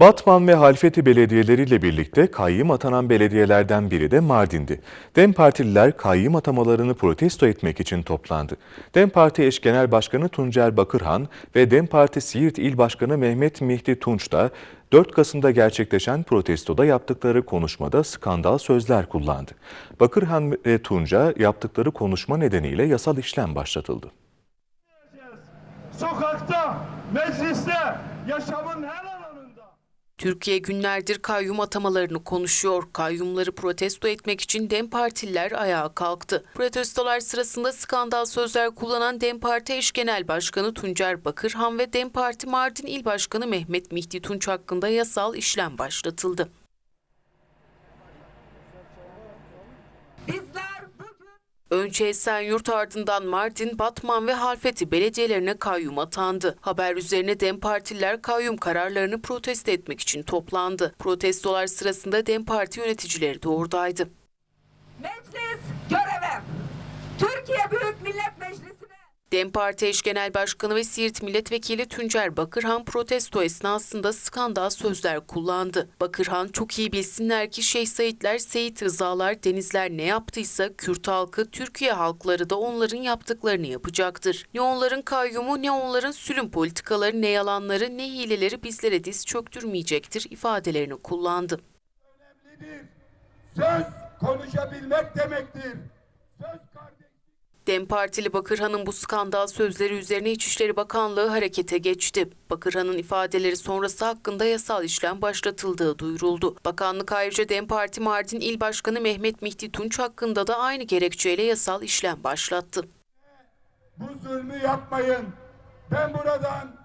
Batman ve Halfeti belediyeleriyle birlikte kayyım atanan belediyelerden biri de Mardin'di. DEM Partililer kayyım atamalarını protesto etmek için toplandı. DEM Parti eş genel başkanı Tuncer Bakırhan ve DEM Parti Siirt İl Başkanı Mehmet Mihdi Tunç da 4 Kasım'da gerçekleşen protestoda yaptıkları konuşmada skandal sözler kullandı. Bakırhan ve Tunca yaptıkları konuşma nedeniyle yasal işlem başlatıldı. Sokakta, mecliste, yaşamın her. Türkiye günlerdir kayyum atamalarını konuşuyor. Kayyumları protesto etmek için DEM Partililer ayağa kalktı. Protestolar sırasında skandal sözler kullanan DEM Parti eş genel başkanı Tuncer Bakırhan ve DEM Parti Mardin İl Başkanı Mehmet Mihdi Tunç hakkında yasal işlem başlatıldı. Önce Esenyurt ardından Mardin, Batman ve Halfeti belediyelerine kayyum atandı. Haber üzerine DEM Partililer kayyum kararlarını protesto etmek için toplandı. Protestolar sırasında DEM Parti yöneticileri de oradaydı. meclis göreve. Türkiye DEM Parti eş genel başkanı ve Siirt milletvekili Tuncer Bakırhan protesto esnasında skandal sözler kullandı. Bakırhan çok iyi bilsinler ki Şeyh Saidler, Seyit Rızalar, Denizler ne yaptıysa Kürt halkı, Türkiye halkları da onların yaptıklarını yapacaktır. Ne onların kayyumu ne onların sülüm politikaları ne yalanları ne hileleri bizlere diz çöktürmeyecektir ifadelerini kullandı. önemlidir. Söz konuşabilmek demektir. DEM Partili Bakırhan'ın bu skandal sözleri üzerine İçişleri Bakanlığı harekete geçti. Bakırhan'ın ifadeleri sonrası hakkında yasal işlem başlatıldığı duyuruldu. Bakanlık ayrıca DEM Parti Mardin İl Başkanı Mehmet Mihdi Tunç hakkında da aynı gerekçeyle yasal işlem başlattı. Bu zulmü yapmayın. Ben buradan